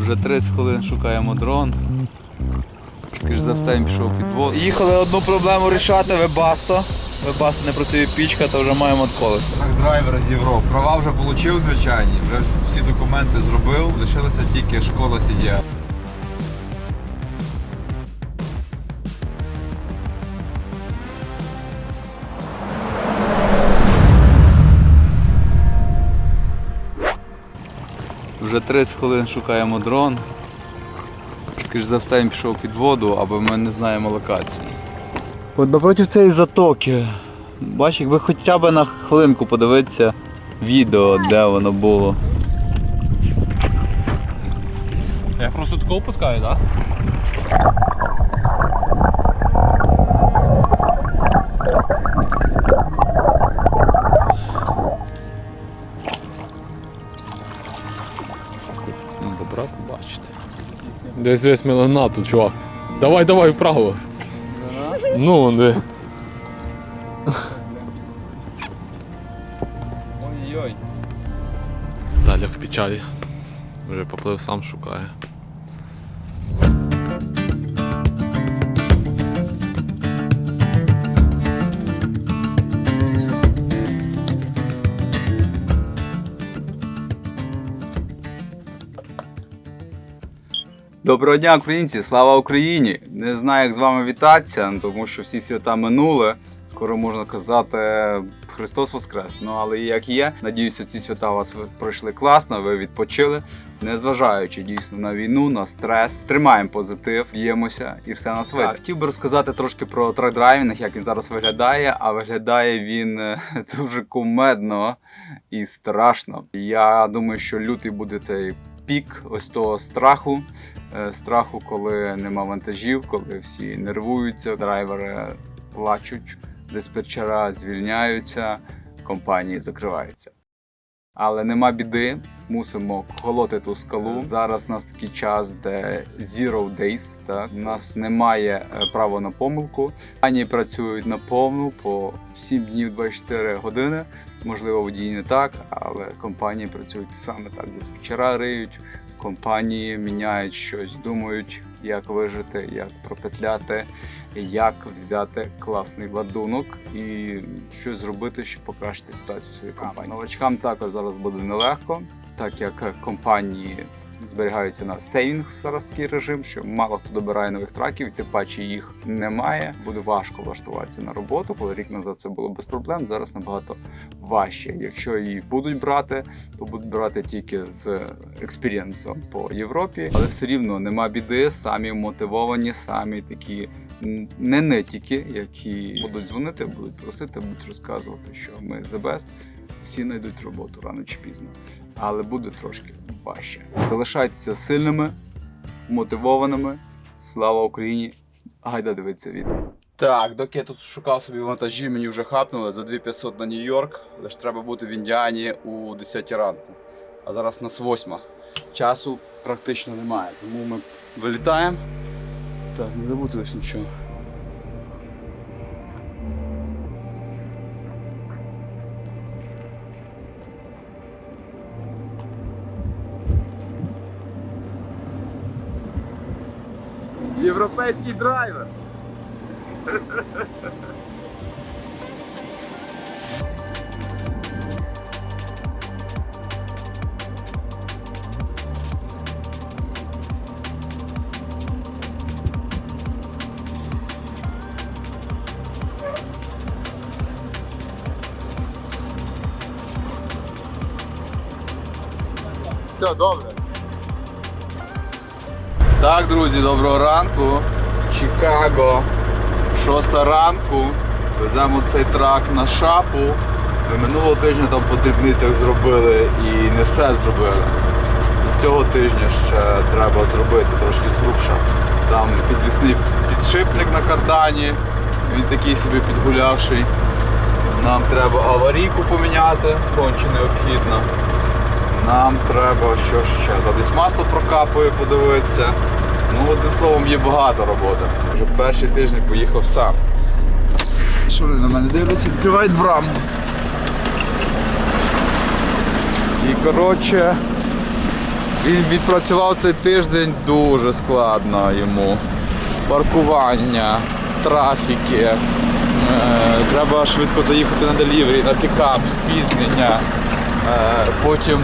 Вже 30 хвилин шукаємо дрон. Скоріше за все він пішов під воду. Їхали одну проблему рішати, вебасто. Вебасто не працює пічка, то вже маємо відколи. Так, драйвер з Європи. Права вже отримав звичайні, вже всі документи зробив, лишилася тільки школа сиділа. Вже 30 хвилин шукаємо дрон. Скоріш за все він пішов під воду, або ми не знаємо локацію. От напроти цієї затоки. Бач, якби хоча б на хвилинку подивитися відео, де воно було. Я просто тако опускаю, так? Ну, Десь весь мелана тут, чувак. Давай, давай вправо. Ну, он, Ой-ой. Доброго дня, українці! Слава Україні! Не знаю, як з вами вітатися, тому що всі свята минули. Скоро можна казати Христос Воскрес. Ну але як є, надіюся, ці свята у вас пройшли класно, ви відпочили. Незважаючи дійсно на війну, на стрес, тримаємо позитив, б'ємося і все нас вийде. Хотів би розказати трошки про трак-драйвінг, як він зараз виглядає. А виглядає він е, дуже кумедно і страшно. Я думаю, що лютий буде цей пік ось того страху. Е, Страху, коли нема вантажів, коли всі нервуються, драйвери плачуть, диспетчера звільняються, компанії закриваються. Але нема біди, мусимо колоти ту скалу. Зараз у нас такий час, де zero days. Так? У нас немає е, права на помилку. Компанії працюють на повну по 7 днів 24 години. Можливо, водії не так, але компанії працюють саме так. Диспетчера риють, компанії міняють щось, думають, як вижити, як пропетляти, як взяти класний ладунок і щось зробити, щоб покращити ситуацію в своїй компанії. Новачкам також зараз буде нелегко, так як компанії зберігаються на сейвінг зараз такий режим, що мало хто добирає нових траків, тим паче їх немає. Буде важко влаштуватися на роботу. Коли рік назад це було без проблем, зараз набагато важче. Якщо їх будуть брати, то будуть брати тільки з експірієнсом по Європі, але все рівно нема біди, самі мотивовані, самі такі. Не нетіки, які будуть дзвонити, будуть просити, будуть розказувати, що ми the best, всі знайдуть роботу рано чи пізно, але буде трошки важче. Залишайтеся сильними, мотивованими. Слава Україні! Гайда дивитися відео. Так, доки я тут шукав собі вантажі, мені вже хапнули за 2500 на Нью-Йорк, ж треба бути в Індіані у 10 ранку. А зараз нас 8. Часу практично немає, тому ми вилітаємо. Так, не забути лише нічого. Європейський драйвер. Все, добре. Так, друзі, доброго ранку. Чикаго. Шоста ранку. Веземо цей трак на шапу. Ми минулого тижня там по дрібницях зробили і не все зробили. І цього тижня ще треба зробити трошки зрубша. Там підвісний підшипник на кардані, він такий собі підгулявший. Нам треба аварійку поміняти, конче необхідно. Нам треба що ще? Десь масло прокапує, подивитися. Ну, одним словом, є багато роботи. Вже перший тиждень поїхав сам. Що вони на мене дивляться, відкривають браму. І коротше, Він відпрацював цей тиждень дуже складно йому. Паркування, трафіки. Е, треба швидко заїхати на делівері, на пікап, спізнення. Е, потім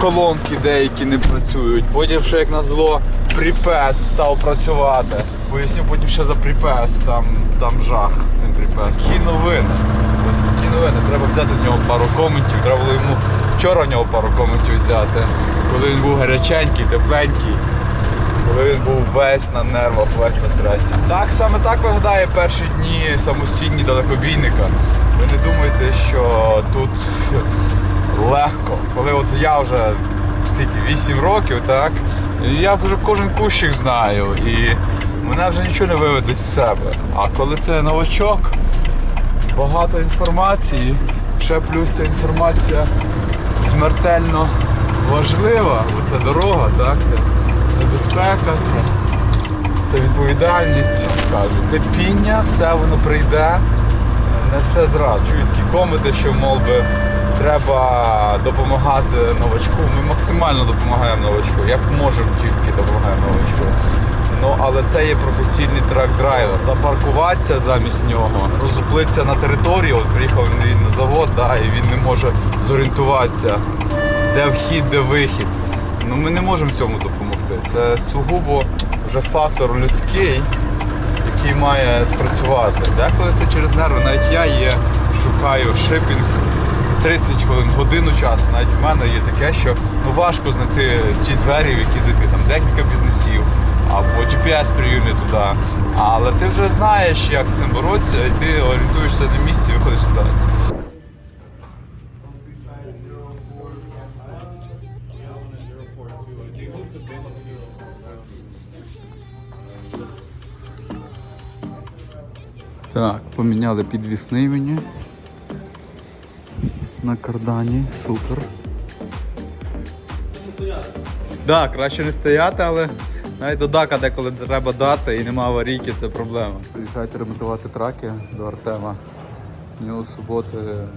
колонки деякі не працюють. Потім ще як назло припес став працювати. Поясню потім що за припес, там, там жах з тим припесом. Такі новини. Ось такі новини. Треба взяти в нього пару коментів. Треба було йому вчора в нього пару коментів взяти. Коли він був гаряченький, тепленький. Коли він був весь на нервах, весь на стресі. Так саме так виглядає перші дні самостійні далекобійника. Ви не думайте, що тут легко. Коли от я вже скільки, 8 років, так, я вже кожен кущик знаю. І мене вже нічого не виведе з себе. А коли це новачок, багато інформації, ще плюс ця інформація смертельно важлива, бо це дорога, так? Це небезпека, це, це відповідальність. Кажуть, терпіння, все воно прийде, не все зразу. Чую такі комети, що мов би треба допомагати новачку. Ми максимально допомагаємо новачку, як можемо тільки допомагаємо новачку. Ну, але це є професійний трак-драйвер. Запаркуватися замість нього, роззуплитися на території, ось приїхав він на завод, да, і він не може зорієнтуватися, де вхід, де вихід. Ну ми не можемо цьому допомогти. Це сугубо вже фактор людський, який має спрацювати. Деколи це через нерви. Навіть я є, шукаю шипінг 30 хвилин, годину часу. Навіть в мене є таке, що ну, важко знайти ті двері, в які зайти. Там декілька бізнесів або GPS прийомі туди. Але ти вже знаєш, як з цим боротися, і ти орієнтуєшся на місці і виходиш ситуації. Так, поміняли підвісний мені на кардані. Супер. Так, да, краще не стояти, але навіть до дака деколи треба дати і нема аварійки, це проблема. Приїжджайте ремонтувати траки до Артема. У нього суботи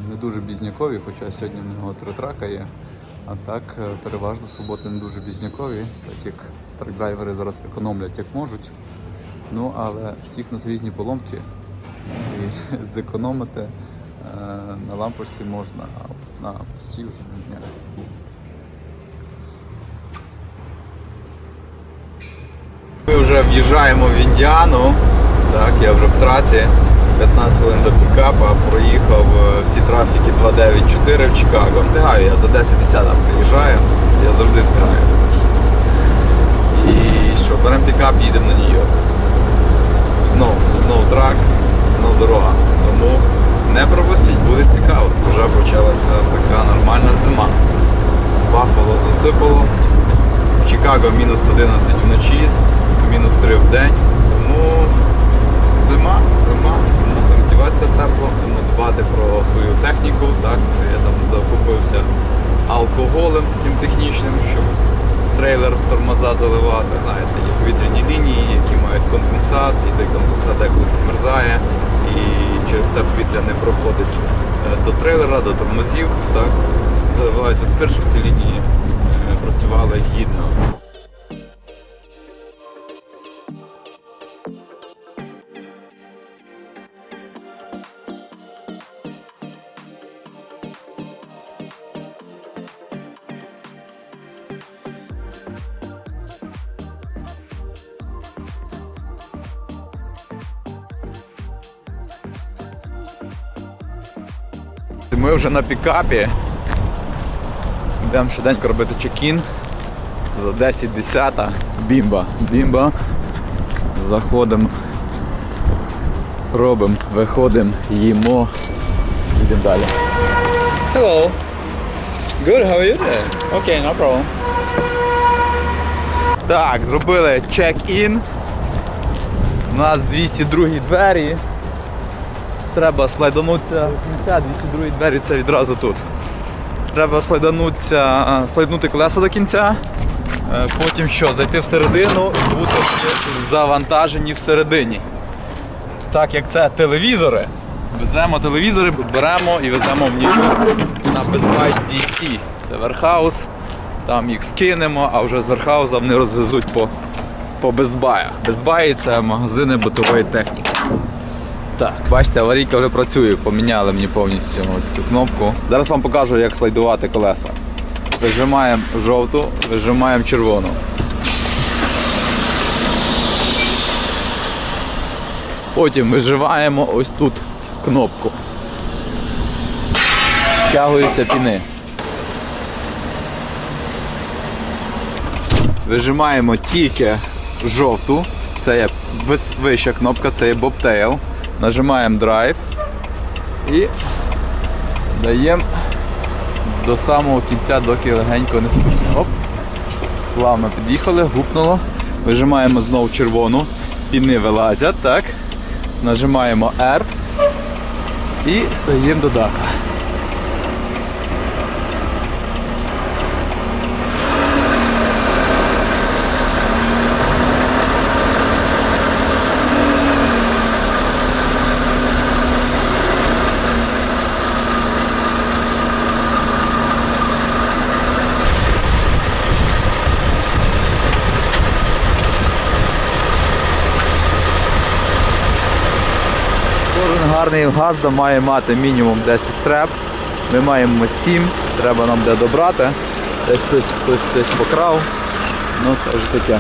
не дуже бізнякові, хоча сьогодні в нього три трака є. А так е, переважно суботи не дуже бізнякові, так як трак-драйвери зараз економлять як можуть. Ну, але всіх нас різні поломки. І зекономити на лампочці можна, а на пусті вже ні. Ми вже в'їжджаємо в Індіану. Так, я вже в траці. 15 хвилин до пікапа, проїхав е, всі трафіки 294 в Чикаго. Встигаю, я за 10-10 приїжджаю, я завжди встигаю. І що, беремо пікап, їдемо на Нью-Йорк. Знов, знов трак, знов дорога. Тому засипало. В Чикаго мінус 11 вночі, мінус 3 в день. Тому зима, зима. Мусимо вдіватися тепло, мусимо дбати про свою техніку. Так? Я там закупився алкоголем таким технічним, щоб в трейлер в тормоза заливати. Знаєте, є повітряні лінії, які мають конденсат, і той конденсат деколи підмерзає, і через це повітря не проходить е, до трейлера, до тормозів. Так? Заливається щоб ці лінії працювали гідно. Ми вже на пікапі. Йдемо швиденько робити чекін. За 10-10. Бімба. Бімба. Заходимо. Робимо, виходимо, їмо. Йдемо далі. Hello. Good, how are you today? Okay, no problem. Так, зробили чек-ін. У нас 202 двері. Треба слайданутися до кінця, 202 двері це відразу тут. Треба слайднути колеса до кінця. Е, Потім що, зайти всередину і бути завантажені всередині. Так як це телевізори, веземо телевізори, беремо і веземо в Нью-Йорк на Buy DC. Це верхаус. Там їх скинемо, а вже з Верхауза вони розвезуть по, по безбаях. Безбаї це магазини битової техніки. Так, бачите, аварійка вже працює, поміняли мені повністю ось цю кнопку. Зараз вам покажу, як слайдувати колеса. Вижимаємо жовту, вижимаємо червону. Потім виживаємо ось тут кнопку. Втягуються піни. Вижимаємо тільки жовту. Це є вища кнопка, це є Bobtail. Нажимаємо Drive і даємо до самого кінця, доки легенько не стукне. Оп. Плавно під'їхали, гупнуло. Вижимаємо знову червону. Піни вилазять, так. Нажимаємо R і стаємо до дака. Кожен гарний газда має мати мінімум 10 стреп. Ми маємо 7, треба нам де добрати. Десь хтось хтось хтось покрав. Ну це вже таке.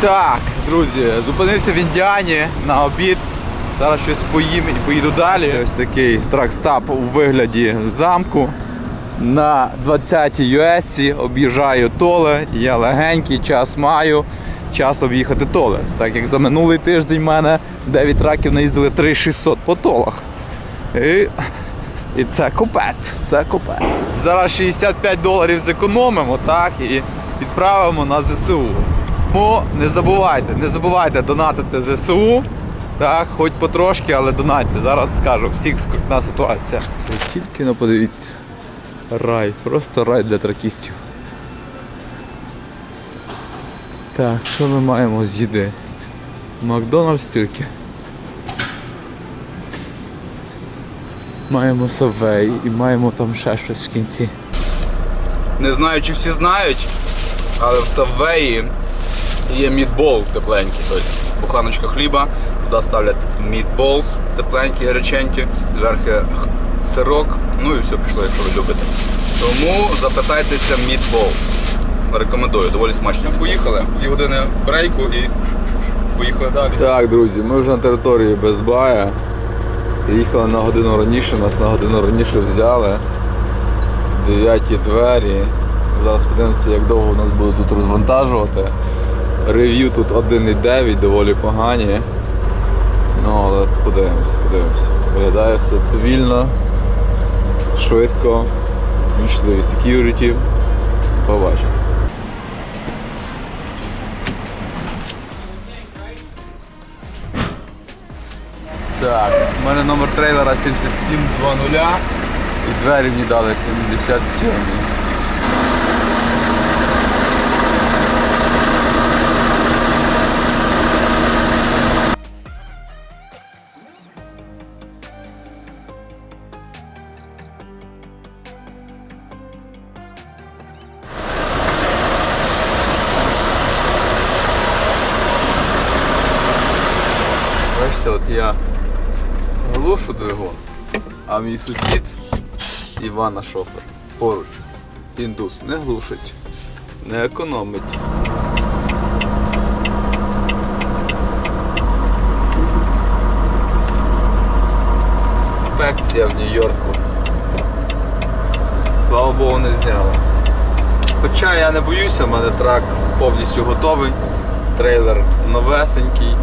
Так, друзі, зупинився в Індіані на обід. Зараз щось поїм і поїду далі. Ось такий тракстап у вигляді замку. На 20-й US об'їжджаю толе. Я легенький час маю. Час об'їхати толе. Так як за минулий тиждень в мене 9 траків наїздили 3600 по толах. І, і це купець. Це купець. Зараз 65 доларів зекономимо, так, і відправимо на ЗСУ. Тому не забувайте, не забувайте донатити ЗСУ. Так, хоч потрошки, але донатьте. Зараз скажу, всіх скрутна ситуація. Тільки не подивіться. Рай, просто рай для тракістів. Так, що ми маємо з їди? Макдональдс тільки. Маємо Савей і маємо там ще щось в кінці. Не знаю, чи всі знають, але в Саввеї є мідбол тепленький, тобто буханочка хліба, туди ставлять мідболс тепленькі, гаряченькі, зверху сирок, ну і все пішло, якщо ви любите. Тому запитайтеся мідбол. Рекомендую, доволі смачно. Поїхали, дві години брейку і поїхали далі. Так, друзі, ми вже на території Безбая. Приїхали на годину раніше, нас на годину раніше взяли. Дев'яті двері. Зараз подивимося, як довго нас будуть тут розвантажувати. Рев'ю тут 1,9, доволі погані. Ну, але подивимося, подивимося. Виглядає все цивільно, швидко, вічливі security. Побачимо. Так, у мене номер трейлера 7720 і двері мені дали 77. Мій сусід Івана шофер поруч. Індус не глушить, не економить. Інспекція в Нью-Йорку. Слава Богу, не зняла. Хоча я не боюся, в мене трак повністю готовий, трейлер новесенький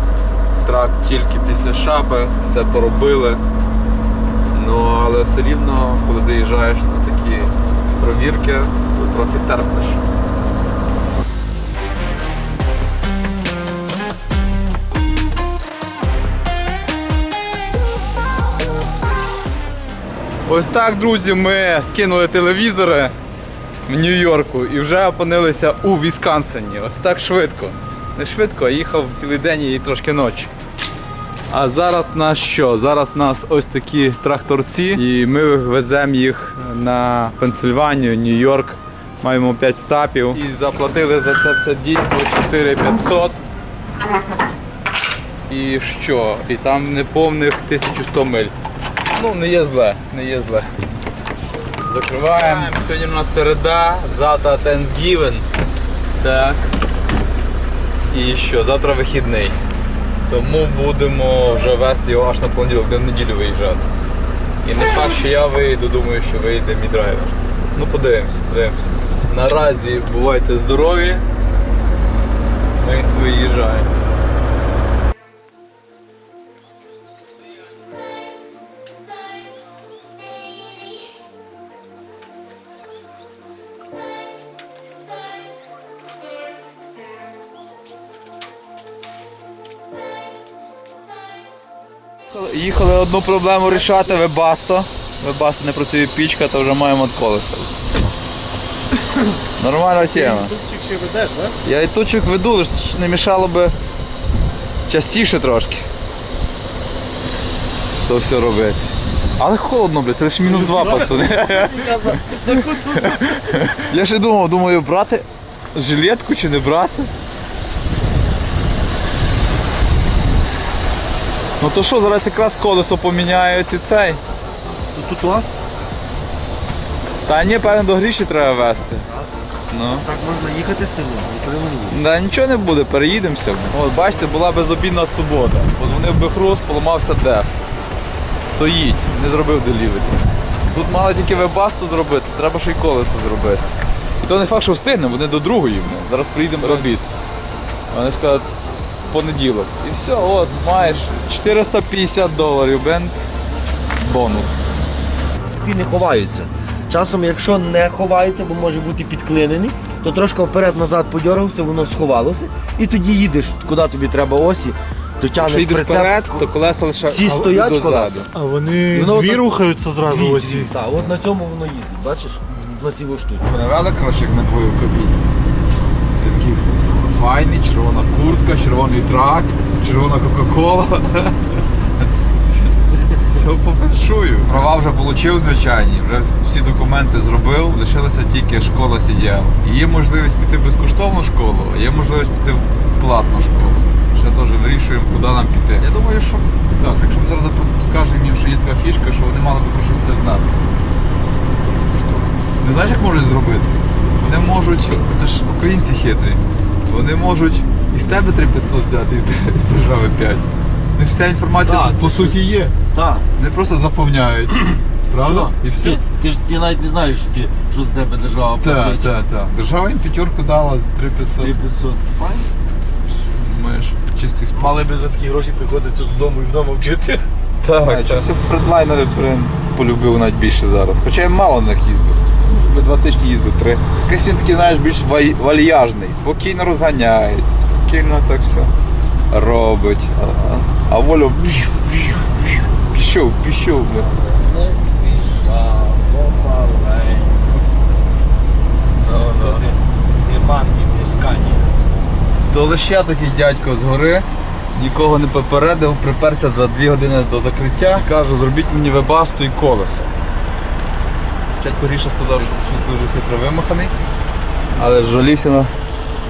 трак тільки після шапи, все поробили. Ну, але все рівно, коли заїжджаєш на такі провірки, то трохи терпиш. Ось так, друзі, ми скинули телевізори в Нью-Йорку і вже опинилися у Вісконсині. Ось так швидко. Не швидко, а їхав цілий день і трошки ночі. А зараз нас що? Зараз нас ось такі тракторці, і ми веземо їх на Пенсильванію, Нью-Йорк. Маємо 5 стапів. І заплатили за це все дійство 4500. І що? І там неповних 1100 миль. Ну, не є зле, не є зле. Закриваємо. Сьогодні у нас середа, завтра Thanksgiving. Так. І що? Завтра вихідний. Тому будемо вже вести його аж на понеділок, де в неділю виїжджати. І не факт, що я вийду, думаю, що вийде мій драйвер. Ну подивимося, подивимося. Наразі бувайте здорові. Ми виїжджаємо. Їхали одну проблему рішати, вебасто. Вебасто не працює пічка, то вже маємо от колеса. Нормальна тема. Я і тучок веду, не мішало би частіше трошки. То все робити. Але холодно, блядь, це лише мінус два, пацани. Я ще думав, думаю, брати жилетку чи не брати. Ну то що, зараз якраз колесо поміняють і цей. Тут о, Та ні, певно, до гріші треба вести. Ну. так можна їхати з селом, нічого не буде. Да, нічого не буде, переїдемося. От, бачите, була безобідна субота. Позвонив би хруст, поламався деф. Стоїть, не зробив делівері. Тут мали тільки вебасту зробити, треба ще й колесо зробити. І то не факт, що встигнемо, вони до другої. Зараз приїдемо робіт. Вони скажуть, понеділок. І все, от, маєш 450 доларів, бенд. Бонус. Цепі не ховаються. Часом, якщо не ховаються, бо може бути підклинений, то трошки вперед-назад подьорався, воно сховалося, і тоді їдеш, куди тобі треба осі, то Якщо тягнеш прицеп. вперед, то колеса лише а, стоять дозаду. колеса. А вони Воно дві одна- рухаються зразу Дві, осі. дві, Так, от на цьому воно їздить, бачиш? На цій штуці. Навели, коротше, як двоє в кабіні. Я такий файний, червона куртка, червоний трак, червона Кока-Кола. Все по феншую. Права вже отримав звичайні, вже всі документи зробив, лишилася тільки школа CDL. Є можливість піти в безкоштовну школу, а є можливість піти в платну школу. Ще теж вирішуємо, куди нам піти. Я думаю, що так, якщо ми зараз скажемо їм, що є така фішка, що вони мали би про щось це знати. Не знаєш, як можуть зробити? Вони можуть, це ж українці хитрі, вони можуть і з тебе 3500 взяти, і з держави 5. Ну, вся інформація Так, по це суті є. Так. Вони просто заповняють. Правда? І все. Ти, ти ж ти навіть не знаєш, що, ти, що з тебе держава Так, платить. так, так. Держава їм п'ятерку дала 3500. 3500. Файн. Ми чистий спорт. Мали би за такі гроші приходити додому і вдома вчити. Так, так. Часи фредлайнери блин, полюбив навіть більше зараз. Хоча я мало на них їздив. Вже два тижні їздив, три. Якийсь він такий, знаєш, більш вальяжний, спокійно розганяється, спокійно так все робить. А, а, волю пішов, пішов. Не спіша, помаленьку. Ну, То не, не манні, не скані. То лише такий дядько згори, нікого не попередив, приперся за дві години до закриття. Кажу, зробіть мені вебасту і колесо. Спочатку Гріша сказав, що щось дуже хитро вимаханий, але жалівся на,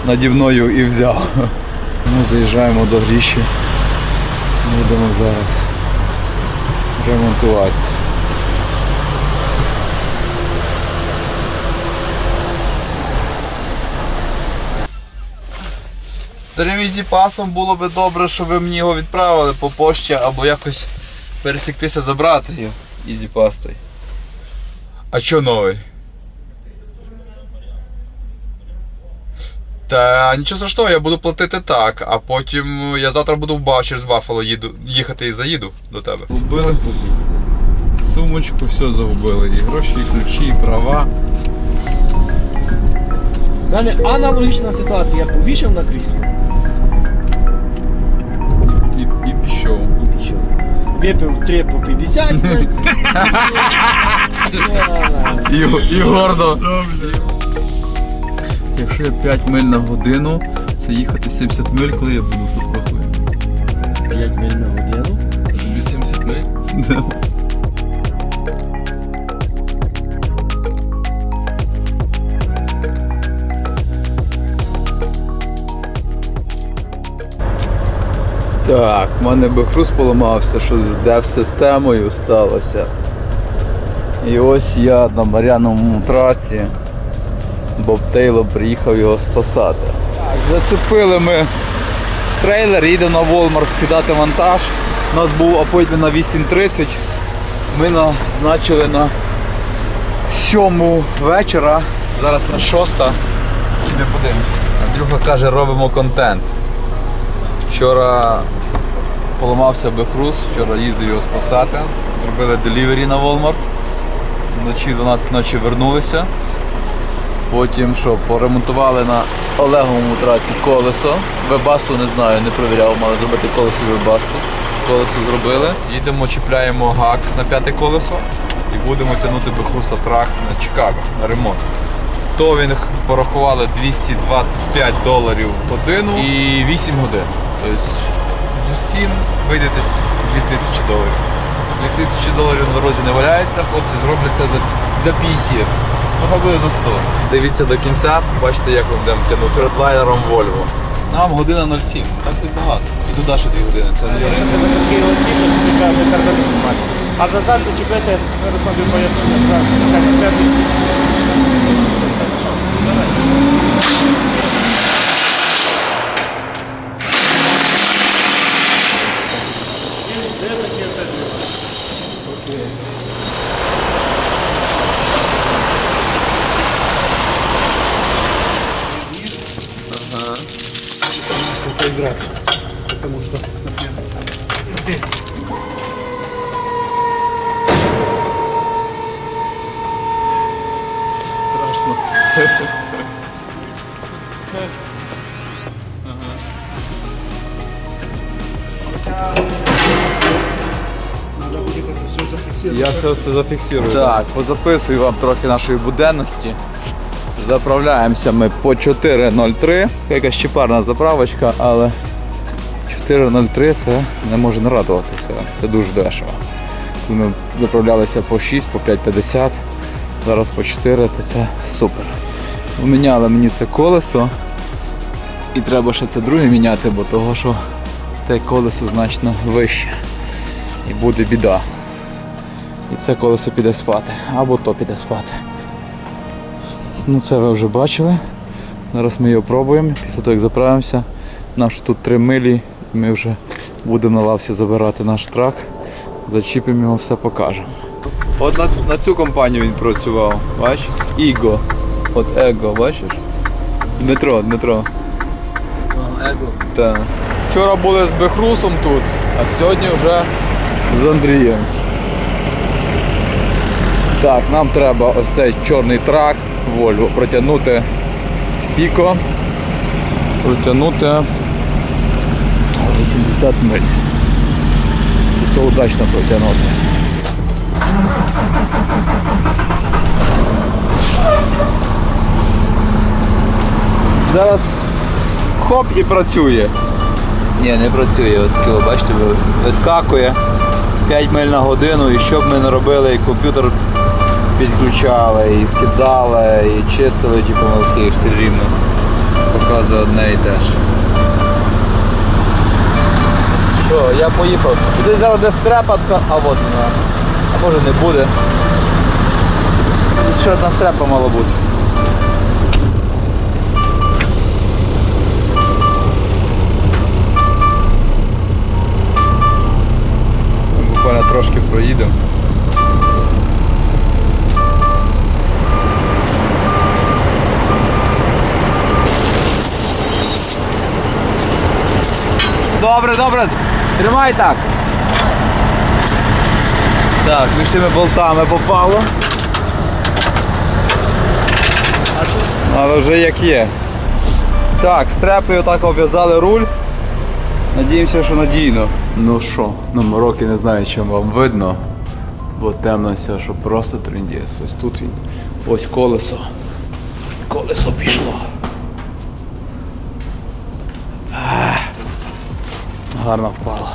наді мною і взяв. Ми заїжджаємо до Гріші. Будемо зараз ремонтуватися. Старим ізіпасом було би добре, щоб ви мені його відправили по пошті або якось пересіктися забрати його ізіпастою. А чо новий? Та нічого страшного, я буду платити так, а потім я завтра буду в Ба через Баффало їду, їхати і заїду до тебе. Губили сумочку, все загубили. І гроші, і ключі, і права. У мене аналогічна ситуація. Я повішав на крісло Випив три по 50. блядь. І, і гордо. Якщо я 5 миль на годину, це їхати 70 миль, коли я буду тут рахую. 5 миль на годину. Тобі 70 миль? Да. Так, в мене би хруст поламався, що з дев-системою сталося. І ось я на Мар'яновому траці. Боб Тейлор приїхав його спасати. Так, зацепили ми трейлер, їдемо на Walmart скидати вантаж. У нас був апойтмент на 8.30. Ми назначили на 7 вечора. Зараз на 6. Не подивимося. Андрюха каже, робимо контент. Вчора поламався бехрус, вчора їздив його спасати. Зробили делівері на Walmart. Вночі 12 ночі вернулися. Потім що, поремонтували на Олеговому траці колесо. Вебасту не знаю, не перевіряв, мали зробити колесо вебасту. Колесо зробили. Їдемо, чіпляємо гак на п'яте колесо і будемо тягнути бехруса трак на Чикаго на ремонт. То він порахували 225 доларів годину і 8 годин. Тобто з усім вийде десь 2000 доларів. 2000 доларів на дорозі не валяється, хлопці зроблять це за, за 50. Ну, хай за 100. Дивіться до кінця, бачите, як ми будемо тягнути редлайнером Volvo. Нам година 07, так і багато. І туди ще 2 години. Це А задати чіпити, розповідь пояснення, поиграть. Потому что, например, здесь надо будет это все зафиксировать. Я все це зафіксую. Так, позаписую вам трохи нашої буденності. Заправляємося ми по 4.03. Якась чіпарна заправочка, але 4.03 це не може не радувати. Це, це дуже дешево. Ми заправлялися по 6, по 5.50, зараз по 4, то це супер. Поміняли мені це колесо. І треба ще це друге міняти, бо того, що те колесо значно вище. І буде біда. І це колесо піде спати. Або то піде спати. Ну це ви вже бачили. Зараз ми його пробуємо. Після того як заправимося. Нам ж тут 3 милі. і Ми вже будемо на лавці забирати наш трак. Зачіпимо його, все покажемо. От на, на цю компанію він працював. Бачиш? Іго. От Его, бачиш? Дмитро, Дмитро. Его. Так. Вчора були з Бехрусом тут, а сьогодні вже з Андрієм. Так, нам треба ось цей чорний трак Volvo протягнути сіко, протягнути 80 миль. То удачно протягнути. Зараз хоп і працює. Ні, не працює. От таке, бачите, вискакує 5 миль на годину, і що б ми не робили, комп'ютер підключали, і скидали, і чистили ті помилки, все рівно показує одне і те ж. Що, я поїхав. Десь зараз десь трепатка, а от вона. А може не буде. Ще одна стрепа мала бути. Добре. Тримай так. Так, між тими болтами попало. Але вже як є. Так, стрепи отак обв'язали руль. Надіємося, що надійно. Ну що, номерок я не знаю, чим вам видно, бо темно все, що просто трендець. Ось тут він. Ось колесо. Колесо пішло. Ах. Гарно впало.